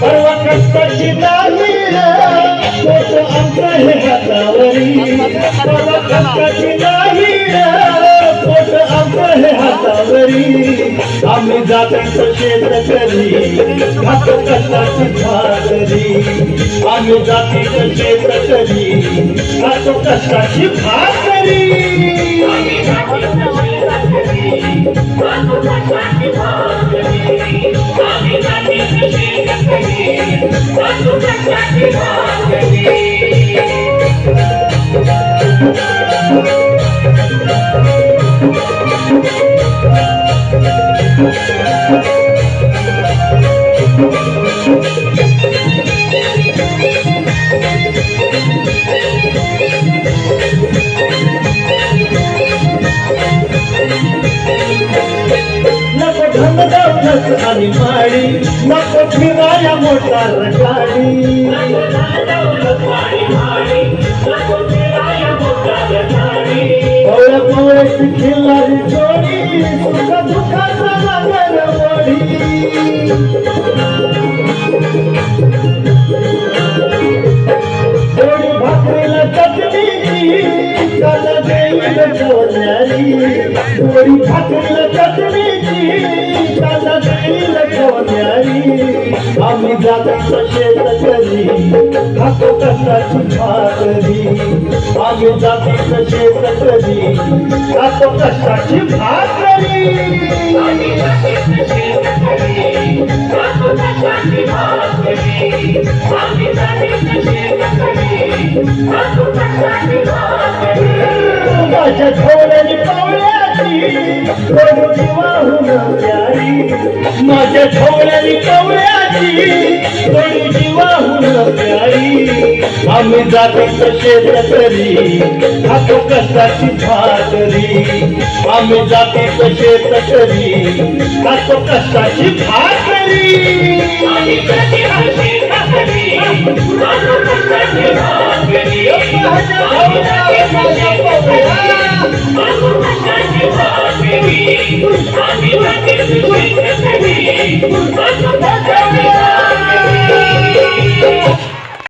सर्व कष्टाची नाही पोट आमचं हे हातावरी परवा कष्टाची नाही पोट आमचं हे हातावरी आम्ही जातो क्षेत्र करी खातो कष्टाची भाकरी. आम्ही जातीचं करी कष्टाची भाकरी. Thank you. नको धन दौलत आणि माडी नको फिराया मोटार गाडी पवळ्या पवळ्याची खिल्लारी जोडी सुख दुःखाचा नगर मोडी जोडी भाकरीला चटणीची काला देईल जेवणारी जोडी भाकरीला चटणीची आम्ही जातो शेत करी खातो कष्टाची भाकरी. आम्ही जातो शेत करी खातो कष्टाची भाकरी. माझ्या माझ्या झोळ्याने पावल्याची रोजी वाहून प्यारी. आम्ही जातो शेत करी खातो कष्टाची भाकरी. आम्ही जातो शेत करी खातो कष्टाची भाकरी? I'm